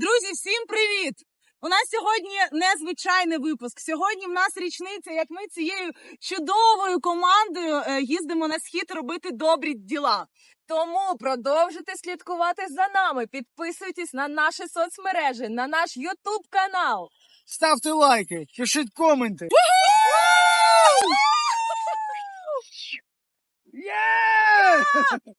Друзі, всім привіт! У нас сьогодні незвичайний випуск. Сьогодні в нас річниця, як ми цією чудовою командою е, їздимо на схід робити добрі діла. Тому продовжуйте слідкувати за нами. Підписуйтесь на наші соцмережі, на наш Ютуб канал. Ставте лайки, пишіть коменти. Є!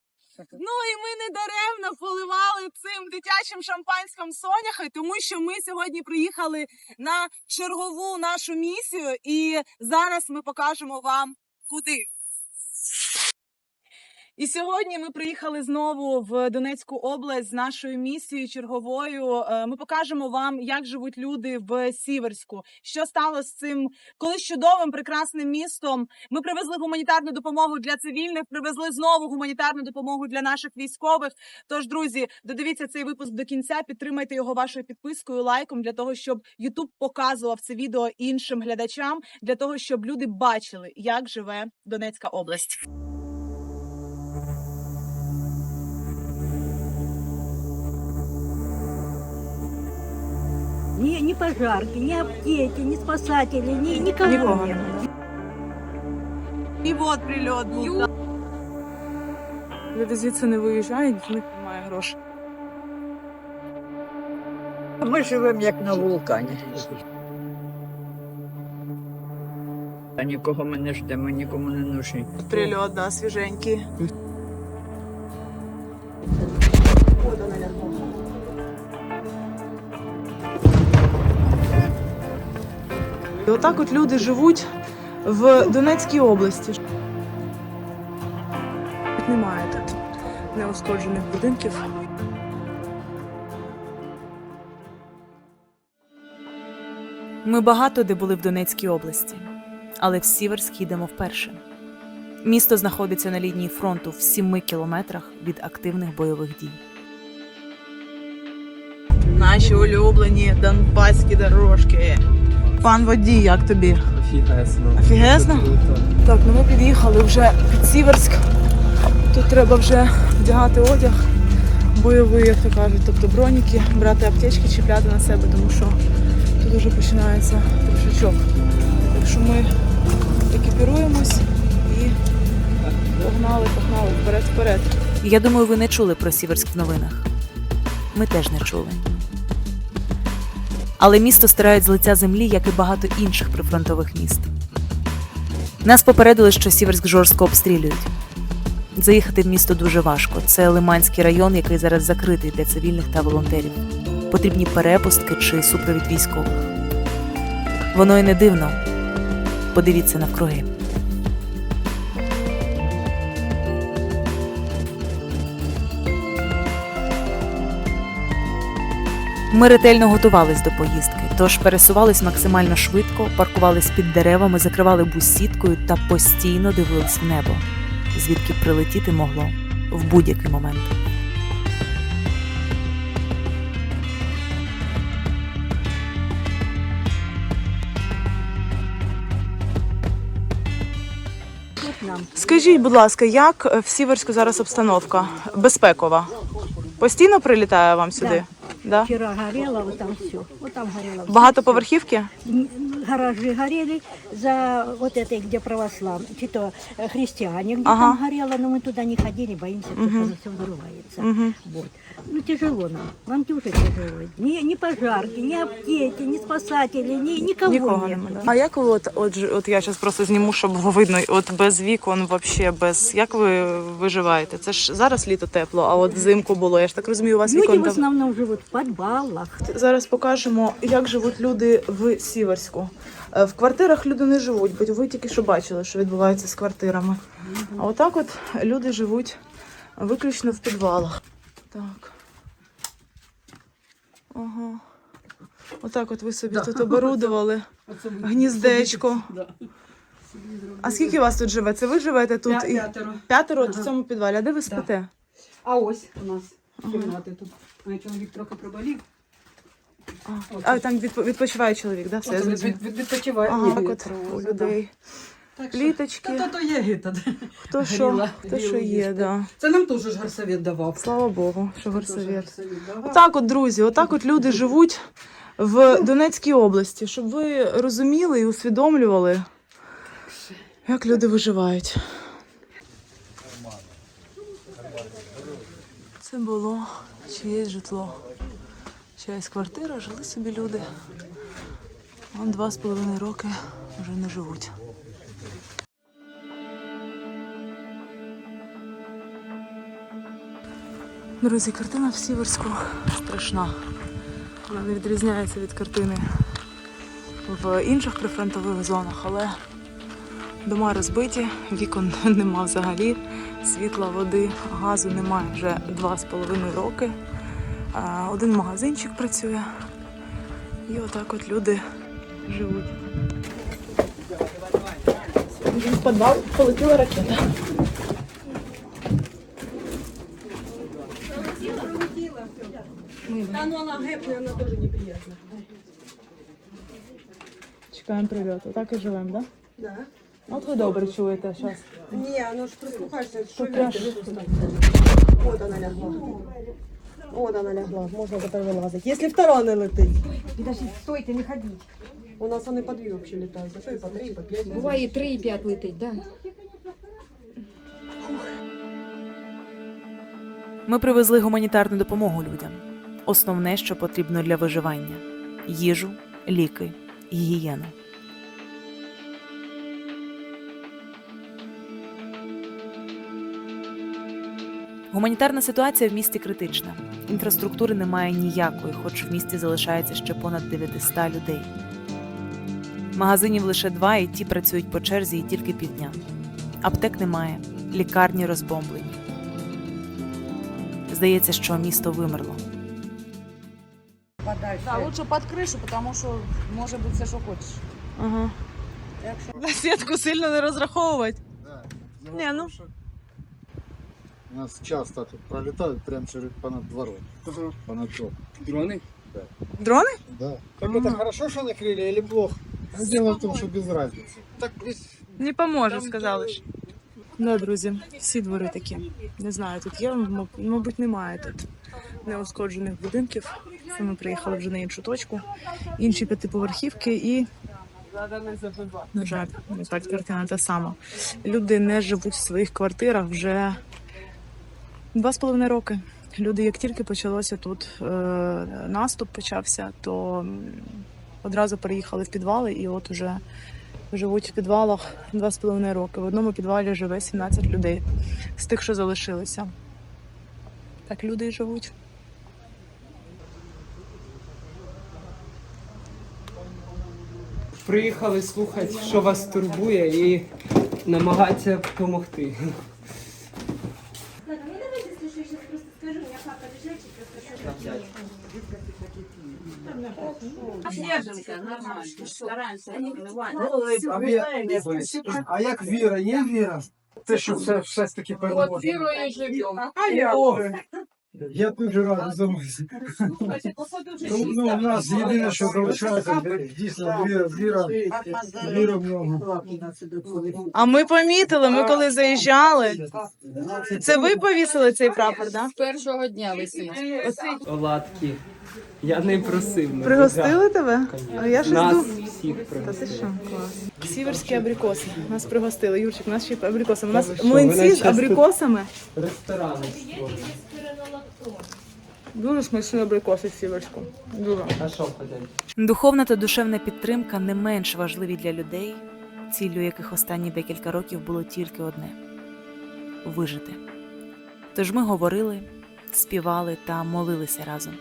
Ну і ми не даремно поливали цим дитячим шампанським соняхи, тому що ми сьогодні приїхали на чергову нашу місію, і зараз ми покажемо вам куди. І сьогодні ми приїхали знову в Донецьку область з нашою місією черговою. Е, Ми покажемо вам, як живуть люди в Сіверську, що стало з цим колись чудовим прекрасним містом. Ми привезли гуманітарну допомогу для цивільних, привезли знову гуманітарну допомогу для наших військових. Тож, друзі, додивіться цей випуск до кінця. Підтримайте його вашою підпискою, лайком для того, щоб YouTube показував це відео іншим глядачам, для того, щоб люди бачили, як живе Донецька область. Ни, ни пожарки, ни аптеки, ни спасатели, ни, никого Никого нет. І от прильот був. Люди звідси не виїжджають, в них немає грошей. Ми живемо як на вулкані. А нікого ми не ждемо, нікому не нужні. Прильот, да, свіженький. І отак от люди живуть в Донецькій області. Немає тут неушкоджених будинків. Ми багато де були в Донецькій області, але в Сіверськ їдемо вперше. Місто знаходиться на лінії фронту в 7 кілометрах від активних бойових дій. Наші улюблені донбаські дорожки. Пан водій, як тобі? Офігесно. Офігезно? Так, ну ми під'їхали вже під Сіверськ. Тут треба вже вдягати одяг бойовий, як то кажуть, тобто броніки, брати аптечки, чіпляти на себе, тому що тут вже починається трошечок. Так що ми екіпіруємось і погнали, погнали, вперед, вперед. Я думаю, ви не чули про Сіверськ в новинах. Ми теж не чули. Але місто стирають з лиця землі, як і багато інших прифронтових міст. Нас попередили, що Сіверськ жорстко обстрілюють. Заїхати в місто дуже важко. Це Лиманський район, який зараз закритий для цивільних та волонтерів. Потрібні перепустки чи супровід військових. Воно і не дивно. Подивіться навкруги. Ми ретельно готувались до поїздки, тож пересувались максимально швидко, паркувались під деревами, закривали бус сіткою та постійно дивились в небо, звідки прилетіти могло в будь-який момент. Скажіть, будь ласка, як в Сіверську зараз обстановка? Безпекова? Постійно прилітає вам сюди? Да. Вчера горіло, вот там все. Отам там горело. всё. Багатоповерхівки? М, Гаражи горели за вот этой, где православ, что э, христиане, где Ага. там горело, но мы туда не ходили, боимся, потому что оно все взрывается. Угу. Вот. Ну тяжело нам, нам тоже тяжело. Ни, ни пожарки, ни аптеки, ни спасатели, ни, никого, Нікого нет. немає. А як ви от, от, ж- от я зараз просто зніму, щоб було видно, от без вікон, вообще без. Як ви виживаєте? Це ж зараз літо тепло, а от взимку було. Я ж так розумію, у вас Люди вікон в там. основном живут в подвалах. Зараз покажемо, як живуть люди в Сіверську. Е, В квартирах люди не живуть, бо ви тільки що бачили, що відбувається з квартирами. А отак от люди живуть виключно в підвалах. Так. Ага. Отак от ви собі тут оборудували гніздечко. А скільки у вас тут живе? Це ви живете тут? і- П'ятеро. П'ятеро от в цьому підвалі. А де ви спите? А ось у нас кімнати тут. Моє чоловік трохи проболів. А там відпо- відпочиває чоловік, да? Все, я От зрозуміла. від, від, відпочиває. Ага, так от у людей. Так Пліточки. Та то, є гита. Хто що, Горіла, хто що горілу є, їсти. да. Це нам теж ж горсовет давав. Слава Богу, що горсовет. Отак от, друзі, отак от люди живуть в Донецькій області, щоб ви розуміли і усвідомлювали, як люди виживають. Це було чиєсь житло. Чиясь квартира, жили собі люди. Вон два з половиною роки вже не живуть. Друзі, картина в Сіверську страшна. Вона не відрізняється від картини в інших прифронтових зонах, але дома розбиті, вікон нема взагалі, світла, води, газу немає вже два з половиною роки. Один магазинчик працює. І отак от люди живуть. В підвал полетіла ракета. Та ну вона гепне, вона теж неприємна. Чекаємо прильоту. Так і живемо, так? Да. От ви добре чуєте зараз. Ні, ну ж прислухайся, що вітер. От вона лягла. От вона лягла, можна тепер вилазити. Якщо втора не летить. Підожди, стойте, не ходіть. У нас вони по дві взагалі літають, а то і по три, і по п'ять. Буває і 3, і 5 летить, да? Ми привезли гуманітарну допомогу людям. Основне, що потрібно для виживання: їжу, ліки, гігієну. Гуманітарна ситуація в місті критична. Інфраструктури немає ніякої, хоч в місті залишається ще понад 900 людей. Магазинів лише два, і ті працюють по черзі і тільки півдня. Аптек немає, лікарні розбомблені. Здається, що місто вимерло. Да, лучше під кришу, тому що може бути все, що хочеш. Ага. На сітку сильно не розраховувати. Да. Не, ну. У нас часто тут пролетают прям через понад двором. Понад дом. Дрони? Дрони? Да. Так это хорошо, что накрыли или плохо? Ну, Дело в том, что без разницы. Так весь Не поможе, сказали ж. Да, друзі, всі двори такі. Не знаю, тут є, маб- мабуть, немає тут неушкоджених будинків. Це ми приїхали вже на іншу точку. Інші п'ятиповерхівки і. На жаль, на жаль, картина та сама. Люди не живуть в своїх квартирах вже два з половиною роки. Люди, як тільки почалося тут е, наступ почався, то одразу переїхали в підвали, і от уже живуть в підвалах два з половиною роки. В одному підвалі живе 17 людей з тих, що залишилися. Так люди і живуть. Приїхали слухати, що вас турбує, і намагатися допомогти. А як віра, є віра? Те, що все, все ж таки переможе. Вірою живемо. А я? Я дуже радий за вас. Ну, у нас єдине, що залишається, дійсно віра, віра, віра в нього. А ми помітили, ми коли заїжджали. Це ви повісили цей прапор, так? З першого дня висить. Оладки. Я не просив. Пригостили тебе? А я щось Нас всіх Та ти що? Клас. Сіверські абрикоси. Нас пригостили. Юрчик, нас ще й абрикосами. У нас млинці з абрикосами. Ресторани створюють. Дуже смачні абрикоси в Сіверську. Дуже. Духовна та душевна підтримка не менш важливі для людей, ціллю яких останні декілька років було тільки одне вижити. Тож ми говорили, співали та молилися разом.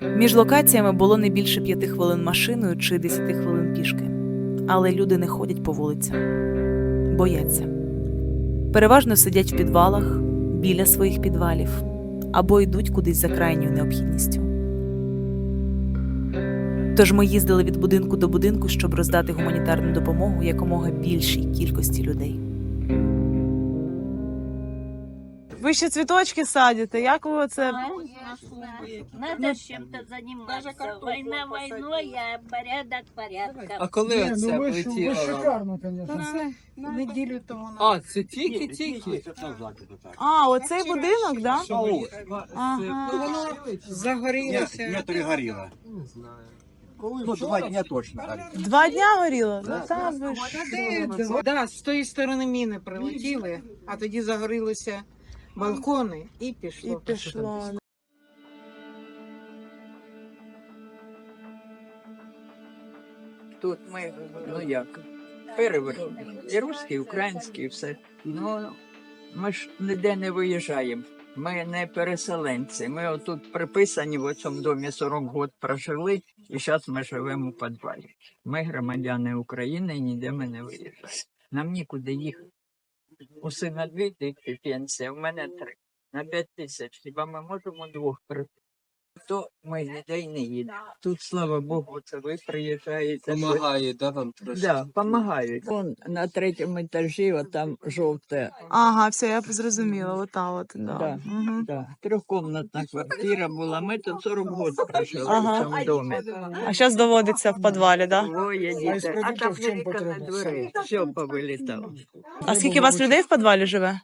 Між локаціями було не більше п'яти хвилин машиною чи десяти хвилин пішки. Але люди не ходять по вулицям, бояться. Переважно сидять в підвалах, біля своїх підвалів або йдуть кудись за крайньою необхідністю. Тож ми їздили від будинку до будинку, щоб роздати гуманітарну допомогу якомога більшій кількості людей. Ви ще цвіточки садите. Як ви це? Надо с чем-то заниматься. Война войной, а порядок порядком. А коли Не, оце ну ви, ж- ви шикарно, звісно. Неділю тому А, це тільки-тільки. А, оцей будинок, да? Ага. загорілося. Не перегоріло. Ну, два дня точно горіло. Два дня горіло? Ну, та ви що? Да, з тої сторони міни прилетіли, а тоді загорілися балкони і пішло. І пішло. Тут ми, ну як, перевернули. І русський, і український, і все. Ну, ми ж ніде не виїжджаємо. Ми не переселенці. Ми отут приписані в цьому домі 40 років прожили, і зараз ми живемо у підвалі. Ми громадяни України і ніде ми не виїжджаємо. Нам нікуди їхати. У сина дві діти пенсія, у мене три. На п'ять тисяч. Хіба ми можемо двох приписати? То ми ніде не їдемо. Тут, слава Богу, це ви приїжджаєте. Помагає, да, вам трошки? Да, допомагають. Вон на третьому етажі, от там жовте, Ага, все, я зрозуміла. Ота от, да. Да. Угу. да, трьохкомнатна квартира була. Ми тут 40 років прожили Ага. в цьому домі. А зараз доводиться в підвалі, да? Двоє дітей. А там в чому вікна двері. Все повилітало. А скільки у вас людей в підвалі живе?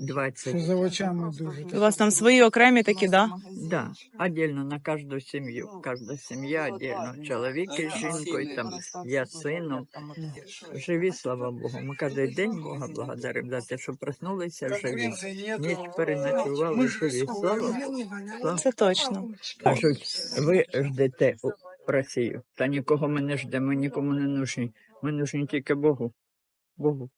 20. За очами дуже. У вас там свої окремі такі, да? Да, отдельно на каждую семью. Каждая семья отдельно. Чоловік із жінкою, там я з сином. Живі, слава Богу. Ми кожен день Бога благодаримо за те, що проснулися живі. Ніч переночували живі. Слава Богу. Це точно. Кажуть, ви ждете Росію. Та нікого ми не ждемо, ми нікому не нужні. Ми нужні тільки Богу. Богу.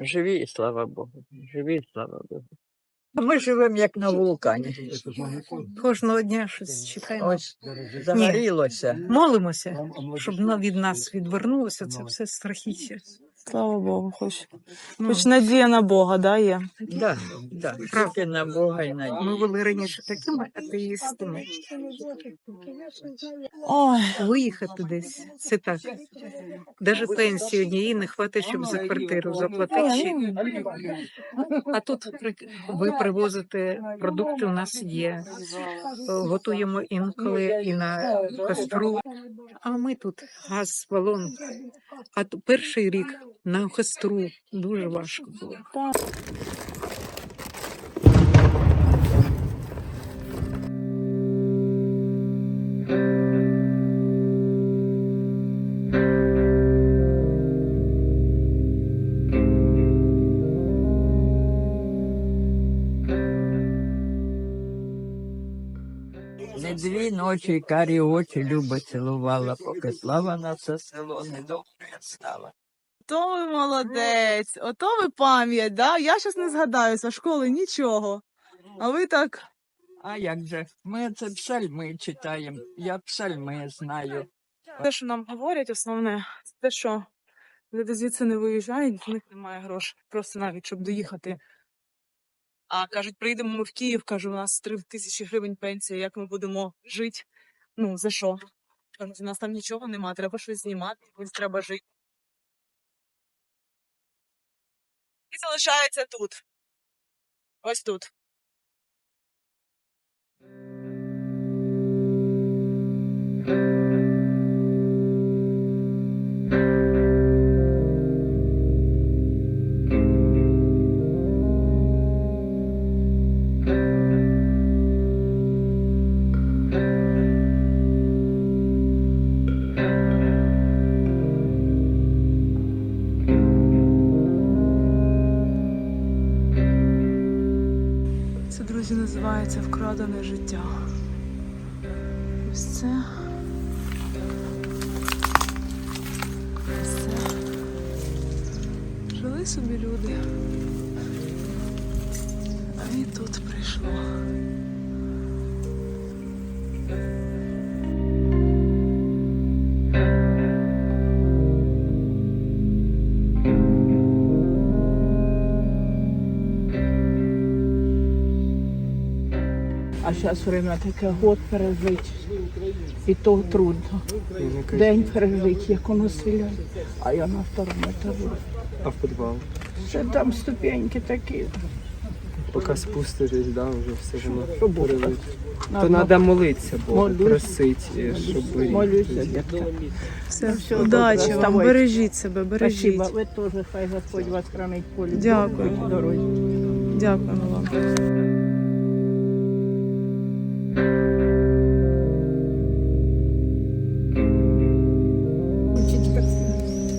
Живі, і слава Богу. Живі, і слава Богу. Ми живемо як на вулкані. Кожного дня щось чекаємо. Ось загорілося. Молимося, щоб на- від нас відвернулося це все страхіття. Слава Богу, хоч, Ну, хоч надія на Бога, да, є. Да, да. Тільки на Бога і на Ми були раніше такими атеїстами. Ой, Виїхати десь це так. Навіть пенсії однієї не хватить, щоб за квартиру заплатити. А тут ви привозите продукти, у нас є. Готуємо інколи і на костру. А ми тут газ, балон. А перший рік на костру дуже важко було. Не дві ночі карі очі люба цілувала, поки слава на це село недобре стала. То ви молодець, ото ви пам'ять, да? Я щас не згадаю зі школи нічого. А ви так. А як же? Ми це псальми читаємо. Я псальми знаю. Те, що нам говорять, основне, це те, що люди звідси не виїжджають, в них немає грошей. Просто навіть щоб доїхати. А кажуть, приїдемо ми в Київ, кажу, у нас 3 тисячі гривень пенсія, як ми будемо жити? Ну, за що? Кажуть, у нас там нічого нема, треба щось знімати, треба жити. Залишається тут. Ось тут. Називається вкрадене життя. Ось це. Ось. Жили собі люди. А і тут прийшло. А зараз время таке год пережити. І то трудно. День пережити, як воно стріляє. А я на второму етажі. А в підвал? Це там ступеньки такі. Поки спуститесь, да, вже все воно перелить. То треба молитися, Богу, просити, щоб вирішити. Молюся, дітка. Все, все, удачі вам, бережіть себе, бережіть. Спасибо. Ви теж, хай Господь вас хранить полі. Дякую. Дорозі. Дякуємо вам.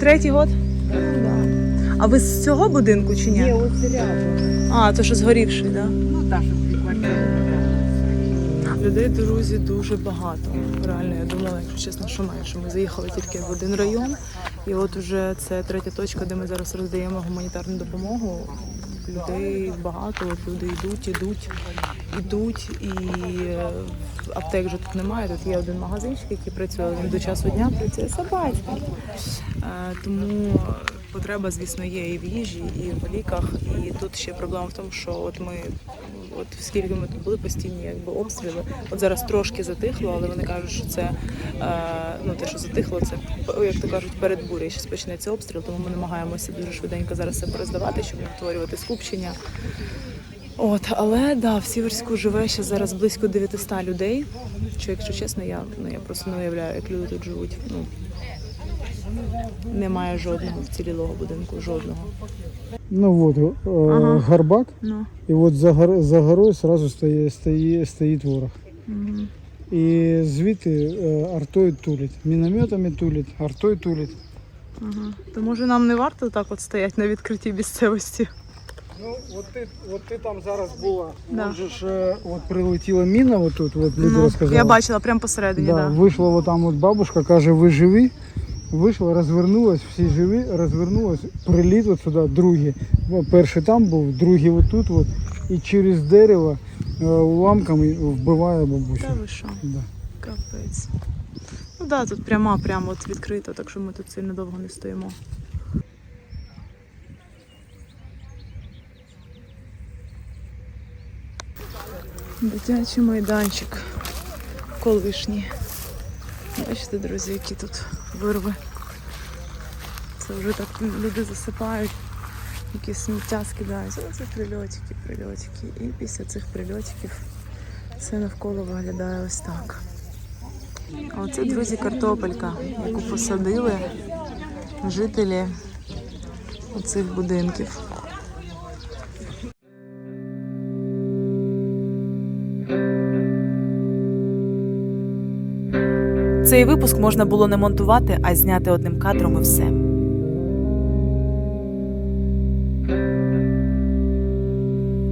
Третій год? Да. А ви з цього будинку чи ні? Ні, ось рядом. А, то що згорівший, так? Да? Ну, та, що при квартирі. Людей, друзі, дуже багато. Реально, я думала, якщо чесно, що менше. Ми заїхали тільки в один район, і от уже це третя точка, де ми зараз роздаємо гуманітарну допомогу. Людей багато, от люди йдуть, ідуть, ідуть, і е, аптек вже тут немає. Тут є один магазинчик, який працює, він до часу дня працює собачка. Е, Тому потреба, звісно, є і в їжі, і в ліках. І тут ще проблема в тому, що от ми, от скільки ми тут були постійні, якби обстріли. От зараз трошки затихло, але вони кажуть, що це е, ну те, що затихло, це як то кажуть, перед бурею. Ще почнеться обстріл, тому ми намагаємося дуже швиденько зараз все пороздавати, щоб не створювати скупчення. От, але да, в Сіверську живе ще зараз близько 900 людей. Що, якщо чесно, я ну я просто не уявляю, як люди тут живуть. Ну немає жодного вцілілого будинку, жодного. Ну вот, э, Ага. горбак, Ну. и вот за, гор, за горой сразу стоит, стоит, стоит ворог. Угу. І звідти е, артою тулять, мінометами тулять, артою тулять. Ага. То може нам не варто так от стояти на відкритій місцевості? Ну, от ти, от ти там зараз була. Да. Може ж, е, от прилетіла міна, от тут, от люди Ну, розказали. я бачила прямо посередині, Да, да. Вийшла от там от бабушка, каже, ви живі. Вийшла, розвернулась, всі живі, розвернулась, приліт от сюди, другий. Ну, Перший там був, другий отут, от, і через дерево е, уламками вбиває бабусю. Та ви що? Да. Капець. Ну так, да, тут пряма, прямо от відкрито, так що ми тут сильно довго не стоїмо. Дитячий майданчик колишній. Бачите, друзі, які тут вирви. Це вже так люди засипають, якісь сміття скидають. Оце прильотики, прильотики. І після цих прильотиків все навколо виглядає ось так. Оце, друзі, картопелька, яку посадили жителі оцих будинків. Цей випуск можна було не монтувати, а зняти одним кадром і все.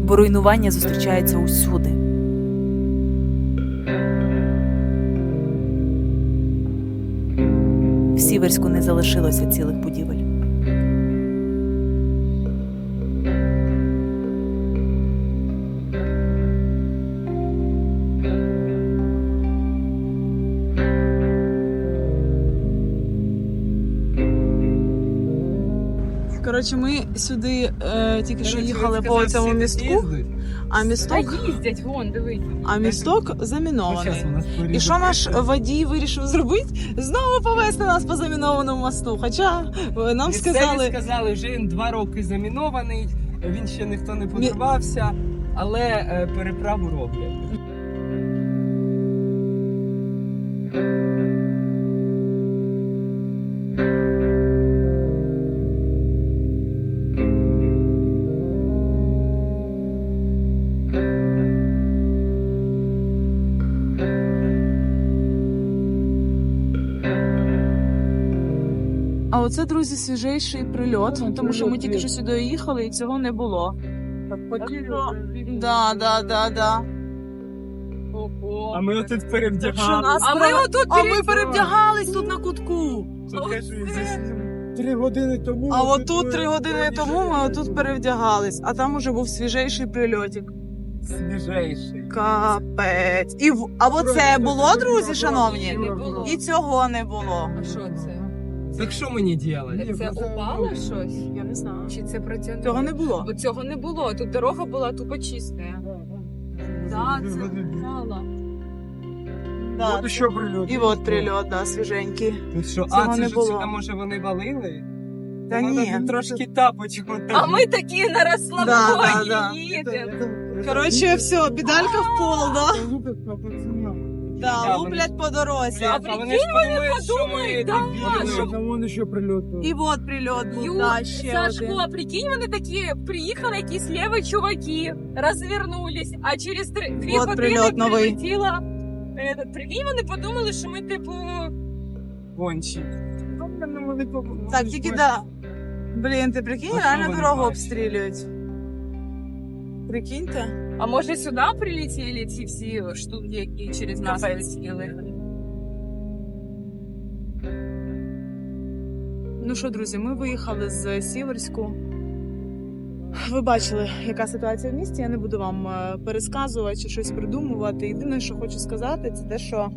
Бо руйнування зустрічається усюди. В Сіверську не залишилося цілих будівель. Коротше, ми сюди е, тільки що їхали по цьому містку, а місток, їздять, вон, дивись. а місток замінований. І що наш водій вирішив зробити? Знову повезти нас по замінованому мосту. Хоча е, нам сказали. сказали, вже він два роки замінований, він ще ніхто не подивався, але е, переправу роблять. Оце, друзі, свіжейший прильот, тому що ми тільки що сюди їхали і цього не було. Да, да, да, да. А ми отут перевдягали. А ми отут а ми перевдягались тут на кутку. Три години тому. А отут три години тому ми отут перевдягались, а там уже був свіжейший прильотик. Свіжейший. Капець. І в... А оце було, друзі, шановні? І цього не було. А що це? Так що мені робити? Це упало щось? Я не знаю. Чи це протягнуло? Цього не було. Бо цього не було. Тут дорога була тупо чиста. Да, це упало. Да. От ще прильот. І от прильот, да, свіженький. Тут що? Цього А, це не ж було. сюди, може, вони валили? Та Надо ні. трошки тапочку. А ми такі на розслабоні Да, да, да. їдемо. Коротше, все, педалька в пол, да? Да, Да, луплять по дорозі. А прикинь, вони подумають, що да, що- Вон ще прильот. І от прильот був, Ю, да, ще Сашко, один. а прикинь, вони такі приїхали якісь ліві чуваки, розвернулись, а через три, дві От години прильот новий. прилетіла. Этот, прикинь, вони подумали, що ми типу. Гончі. Ну, по- Так, тільки да. Блін, ти прикинь, А реально вони дорогу бачать? обстрілюють. Прикиньте. А може сюди прилетіли ці всі штуки, які через нас летіли? Ну що, друзі, ми виїхали з Сіверську. Ви бачили, яка ситуація в місті. Я не буду вам е, пересказувати чи щось придумувати. Єдине, що хочу сказати, це те, що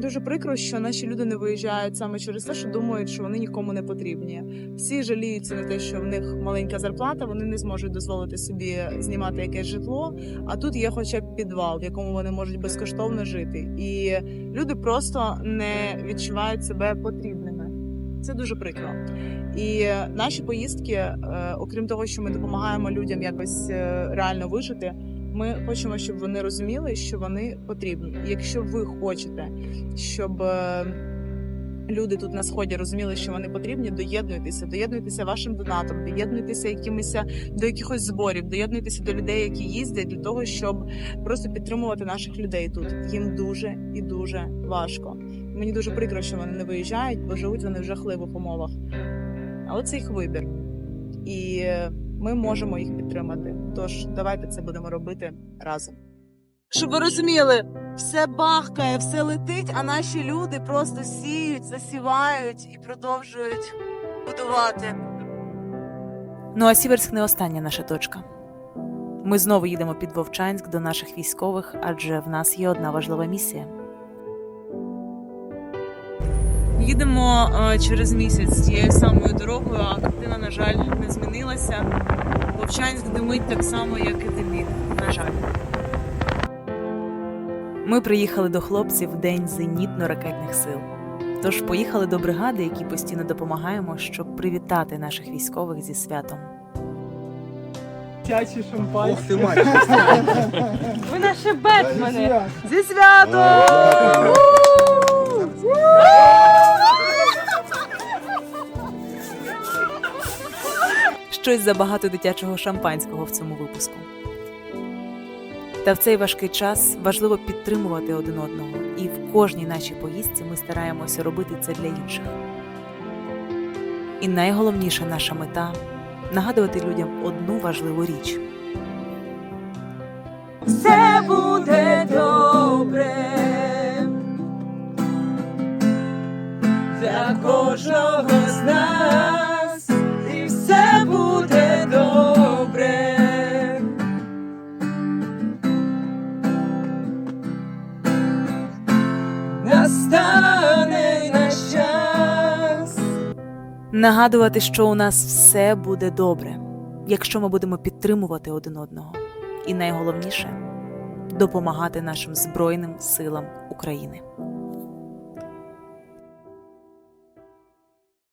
дуже прикро, що наші люди не виїжджають саме через те, що думають, що вони нікому не потрібні. Всі жаліються на те, що в них маленька зарплата, вони не зможуть дозволити собі знімати якесь житло. А тут є хоча б підвал, в якому вони можуть безкоштовно жити. І люди просто не відчувають себе потрібними. Це дуже прикро. І наші поїздки, е, окрім того, що ми допомагаємо людям якось е, реально вижити, ми хочемо, щоб вони розуміли, що вони потрібні. Якщо ви хочете, щоб е, люди тут на сході розуміли, що вони потрібні, доєднуйтеся, доєднуйтеся вашим донатом, доєднуйтеся якимось до якихось зборів, доєднуйтеся до людей, які їздять, для того, щоб просто підтримувати наших людей тут. Їм дуже і дуже важко. Мені дуже прикро, що вони не виїжджають, бо живуть вони в жахливих умовах. Але це їх вибір. І ми можемо їх підтримати. Тож давайте це будемо робити разом. Щоб ви розуміли, все бахкає, все летить, а наші люди просто сіють, засівають і продовжують будувати. Ну а Сіверськ не остання наша точка. Ми знову їдемо під Вовчанськ до наших військових, адже в нас є одна важлива місія. Їдемо е, через місяць тією самою дорогою, а картина, на жаль, не змінилася. Вовчанськ димить так само, як і димів. На жаль. Ми приїхали до хлопців в день зенітно-ракетних сил. Тож поїхали до бригади, якій постійно допомагаємо, щоб привітати наших військових зі святом. Чачі шампанське. Ох ти мать. Ви наші Бетмени! Зі святом! Щось забагато дитячого шампанського в цьому випуску. Та в цей важкий час важливо підтримувати один одного, і в кожній нашій поїздці ми стараємося робити це для інших. І найголовніша наша мета нагадувати людям одну важливу річ. Все буде Нагадувати, що у нас все буде добре, якщо ми будемо підтримувати один одного. І найголовніше допомагати нашим Збройним силам України.